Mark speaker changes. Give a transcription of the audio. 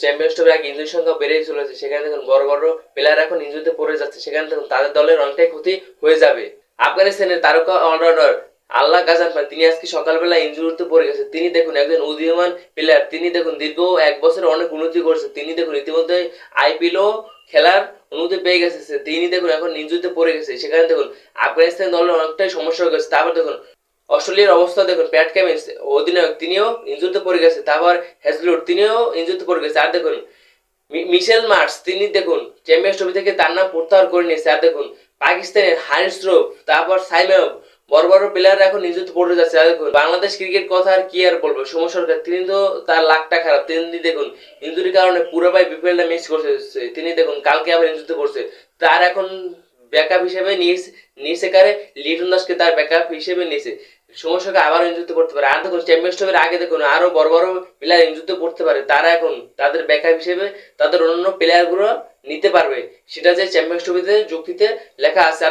Speaker 1: Champions ট্রফির আগে ইঞ্জুরির সংখ্যা বেড়েই চলেছে, সেখানে দেখুন বড় বড় প্লেয়ার এখন ইঞ্জুরিতে পড়ে যাচ্ছে, সেখানে দেখুন তাদের দলের অনেকটাই ক্ষতি হয়ে যাবে। আফগানিস্তানের তারকা অলরাউন্ডার আল্লাহ গাজান পান তিনি আজকে সকালবেলা ইঞ্জুরিতে পড়ে গেছে। তিনি দেখুন একজন উদীয়মান প্লেয়ার তিনি দেখুন দীর্ঘ এক বছরে অনেক উন্নতি করেছে। তিনি দেখুন ইতিমধ্যে আইপিএলও খেলার অনুমতি পেয়ে গেছে। তিনি দেখুন এখন ইঞ্জুরিতে পড়ে গেছে। সেখানে দেখুন আফগানিস্তান দলের অনেকটাই সমস্যা হয়ে গেছে। তারপর দেখুন অস্ট্রেলিয়ার অবস্থা দেখুন, প্যাট ক্যামিন্স অধিনায়ক, তিনিও ইঞ্জুরিতে পড়ে গেছে, তারপর হ্যাজলুড তিনিও ইঞ্জুরিতে পড়ে গেছে। আর দেখুন মিশেল মার্স, তিনি দেখুন, চ্যাম্পিয়ন্স ট্রফি থেকে তার নাম প্রত্যাহার করে নিয়েছে। আর দেখুন, পাকিস্তানের হারিস রোফ, তারপর সাইমেব, বড় বড় প্লেয়াররা এখন নিযুক্ত পড়ে যাচ্ছে। আর দেখুন, বাংলাদেশ ক্রিকেট কথা আর কি আর বলব? সৌম্য সরকার, তিনি তো তার লাখটা খারাপ। তিনি দেখুন, ইঞ্জুরির কারণে পুরোটাই বিপিএলটা মিস করছে। তিনি দেখুন, কালকে আবার ইঞ্জুরিতে পড়ছে। তার এখন ব্যাকআপ হিসেবে নিয়েছে নিয়েছে কারে লিটন দাসকে তার ব্যাকআপ হিসেবে নিয়েছে সমস্যাকে আবার ইঞ্জুরিতে পড়তে পারে। আর দেখুন চ্যাম্পিয়ন্স ট্রফির আগে দেখুন, আরও বড় বড় প্লেয়ার ইঞ্জুরিতে পড়তে পারে। তারা এখন তাদের ব্যাকআপ হিসেবে তাদের অন্যান্য প্লেয়ারগুলো নিতে পারবে। সেটা যে চ্যাম্পিয়ন্স ট্রফিতে যুক্তিতে লেখা আছে।